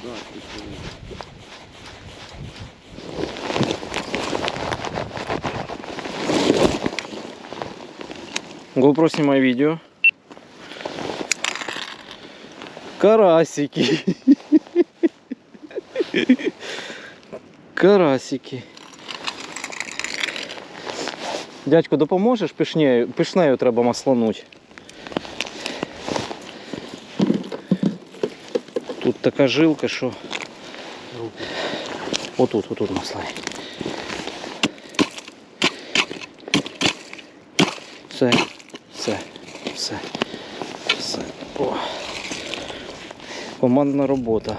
да, пішли. GoPro снимай видео. Карасики. Карасики. Дядько, допоможеш пішнею? Пішнею треба маслануть. Тут така жилка, що. Отут, отут масла. Все, все, все, все. О. Командна робота.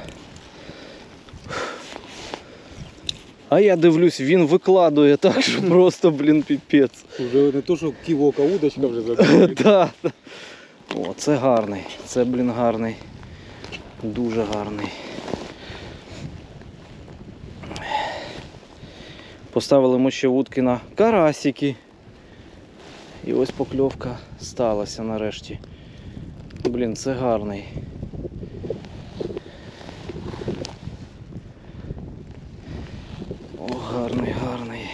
А я дивлюсь, він викладує так, що просто, блін, піпець. Вже не то, що ківок, а удочка вже забила. Да. О, це гарний. Це, блін, гарний. Дуже гарний. Поставили ми ще вудки на карасики. І ось покльовка сталася нарешті. Блін, це гарний. О, гарний, гарний.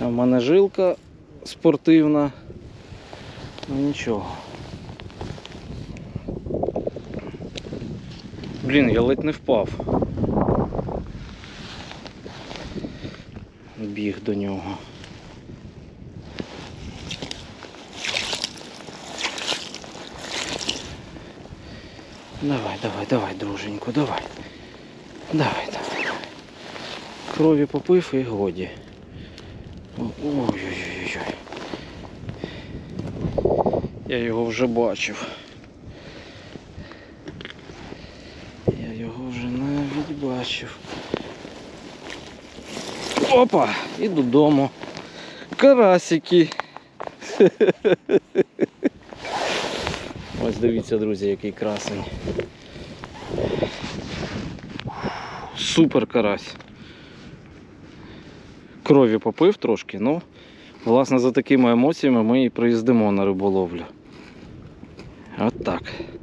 А в мене жилка спортивна. Ну нічого. Блін, я ледь не впав. Біг до нього. Давай, давай, давай, друженьку, давай. Давай, давай. Крові попив і годі. Ой-ой-ой. Я його вже бачив. Я його вже навіть бачив. Опа! І додому. Карасики. Ось дивіться, друзі, який красень. Супер карась. Крові попив трошки, ну, власне, за такими емоціями ми і приїздимо на риболовлю. От так.